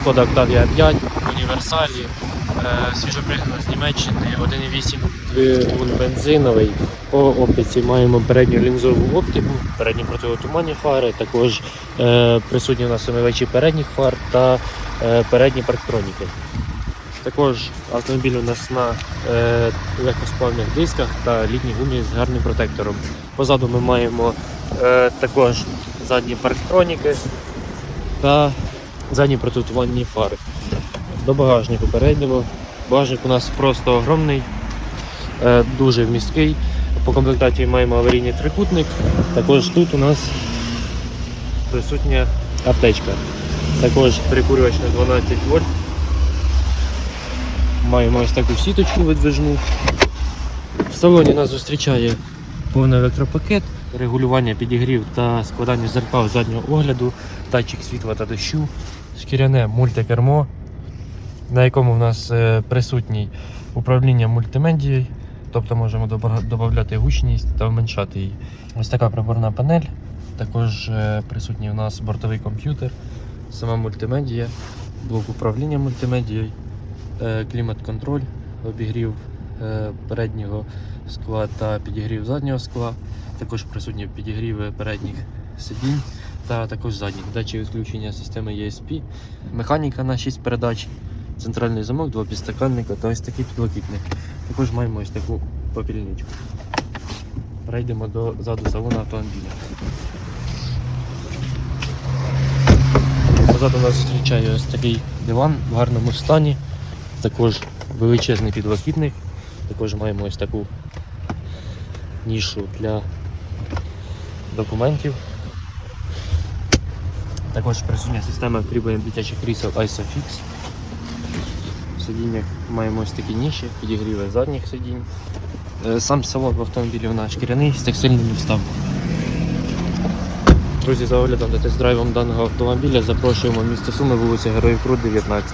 Шкода Octavia 5, універсалі, е, свіжопригнано з Німеччини, 1,8 двигун бензиновий. По оптиці маємо передню лінзову оптику, передні противотуманні фари, також е, присутні у нас омивачі передніх фар та е, передні парктроніки. Також автомобіль у нас на легкосплавних дисках та літній гумі з гарним протектором. Позаду ми маємо також задні парктроніки та задні протитуманні фари. До багажнику перейдемо. Багажник у нас просто огромний, е, дуже вмісткий. По комплектації маємо аварійний трикутник. Також тут у нас присутня аптечка. Також прикурювач на 12 вольт. Маємо ось таку сіточку видвижну. В салоні нас зустрічає повний електропакет, регулювання підігрів та складання зеркал заднього огляду, датчик світла та дощу, шкіряне мультикермо, на якому в нас е, присутній управління мультимедією, тобто можемо додати гучність та вменшати її. Ось така приборна панель, також е, присутній у нас бортовий комп'ютер, сама мультимедія, блок управління мультимедією, е, клімат-контроль, обігрів переднього скла та підігрів заднього скла. Також присутні підігріви передніх сидінь та також задніх. Датчик відключення системи ESP, механіка на 6 передач, центральний замок, два підстаканника та ось такий підлокітник. Також маємо ось таку попільничку. Перейдемо до заду салону автомобіля. Позаду нас зустрічає ось такий диван в гарному стані, також величезний підлокітник. Також маємо ось таку нішу для документів. Також присутня система кріплення дитячих крісел ISOFIX. В сидіннях маємо ось такі ніші, підігріви задніх сидінь. Е, Сам салон в автомобілі у нас шкіряний з текстильними вставками. Друзі, за оглядом та тест-драйвом даного автомобіля запрошуємо місто Суми, вулиця Героїв Крут, 19.